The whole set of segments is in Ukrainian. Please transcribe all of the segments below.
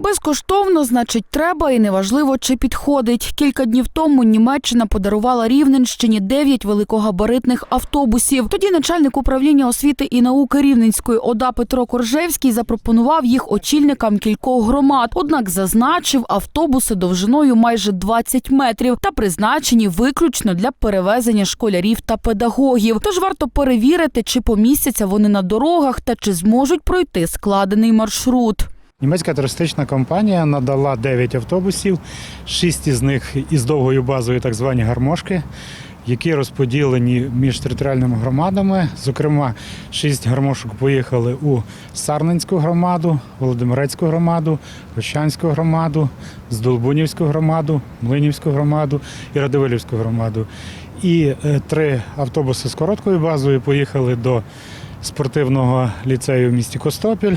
Безкоштовно, значить, треба і неважливо, чи підходить. Кілька днів тому Німеччина подарувала Рівненщині дев'ять великогабаритних автобусів. Тоді начальник управління освіти і науки Рівненської ОДА Петро Коржевський запропонував їх очільникам кількох громад. Однак зазначив, автобуси довжиною майже 20 метрів та призначені виключно для перевезення школярів та педагогів. Тож варто перевірити, чи помістяться вони на дорогах та чи зможуть пройти складений маршрут. Німецька туристична компанія надала 9 автобусів, 6 із них із довгою базою, так звані гармошки, які розподілені між територіальними громадами. Зокрема, 6 гармошок поїхали у Сарненську громаду, Володимирецьку громаду, Ощанську громаду, Здолбунівську громаду, Млинівську громаду і Радивилівську громаду. І е, три автобуси з короткою базою поїхали до спортивного ліцею в місті Костопіль,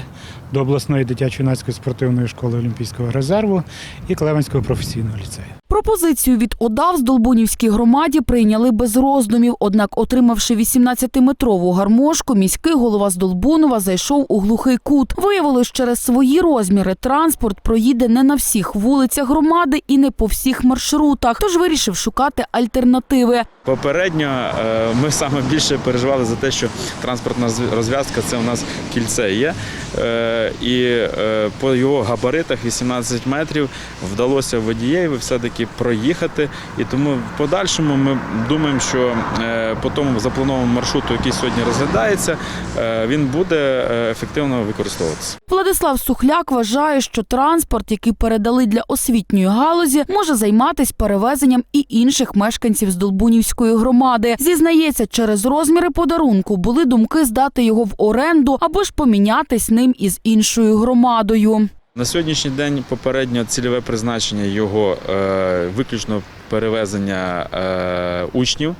до обласної дитячо-юнацької спортивної школи Олімпійського резерву і Клевенського професійного ліцею. Пропозицію від ОДА в Здолбунівській громаді прийняли без роздумів. Однак, отримавши 18-метрову гармошку, міський голова Здолбунова зайшов у глухий кут. Виявилось, через свої розміри транспорт проїде не на всіх вулицях громади і не по всіх маршрутах. Тож вирішив шукати альтернативи. Попередньо е, ми саме більше переживали за те, що транспортна зв- розв'язка це у нас кільце є. І е, по його габаритах 18 метрів вдалося водієві все-таки проїхати. І тому в подальшому ми думаємо, що е, по тому запланованому маршруту, який сьогодні розглядається, е, він буде ефективно використовуватися. Владислав Сухляк вважає, що транспорт, який передали для освітньої галузі, може займатись перевезенням і інших мешканців з Долбунівської громади. Зізнається, через розміри подарунку були думки здати його в оренду або ж помінятись ним із іншою громадою. На сьогоднішній день попередньо цільове призначення його е, виключно перевезення е, учнів.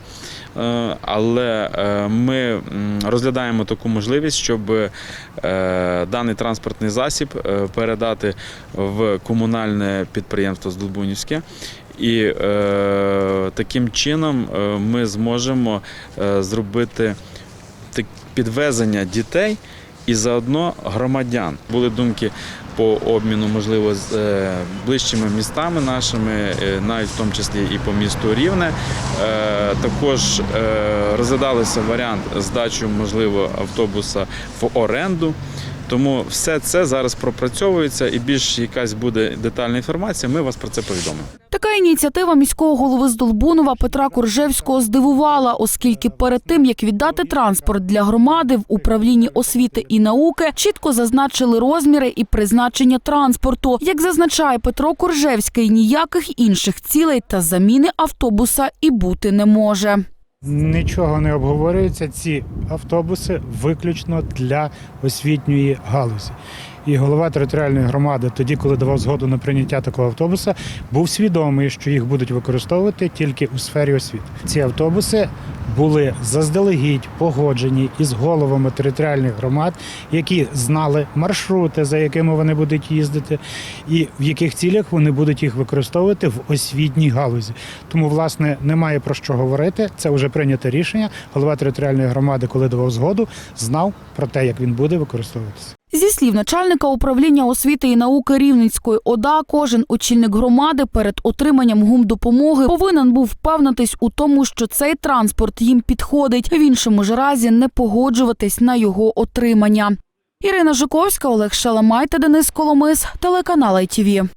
Е, Але ми розглядаємо таку можливість, щоб даний транспортний засіб передати в комунальне підприємство Здолбунівське. І таким чином ми зможемо зробити підвезення дітей і заодно громадян. Були думки по обміну, можливо, з е, ближчими містами нашими, е, навіть в тому числі і по місту Рівне. Е, Також розглядалися варіант здачі, можливо, автобуса в оренду. Тому все це зараз пропрацьовується і більш якась буде детальна інформація. Ми вас про це повідомимо. Така ініціатива міського голови Здолбунова Петра Куржевського здивувала, оскільки перед тим як віддати транспорт для громади в управлінні освіти і науки чітко зазначили розміри і призначення транспорту. Як зазначає Петро Куржевський, ніяких інших цілей та заміни автобуса і бути не може. Нічого не обговорюється. Ці автобуси виключно для освітньої галузі. І голова територіальної громади, тоді, коли давав згоду на прийняття такого автобуса, був свідомий, що їх будуть використовувати тільки у сфері освіти. Ці автобуси були заздалегідь погоджені із головами територіальних громад, які знали маршрути, за якими вони будуть їздити, і в яких цілях вони будуть їх використовувати в освітній галузі. Тому, власне, немає про що говорити. Це вже прийнято рішення. Голова територіальної громади, коли давав згоду, знав про те, як він буде використовуватися. Слів начальника управління освіти і науки Рівненської ОДА, кожен очільник громади перед отриманням гумдопомоги повинен був впевнитись у тому, що цей транспорт їм підходить. В іншому ж разі не погоджуватись на його отримання. Ірина Жуковська, Олег Шаламай та Денис Коломис, телеканал ITV.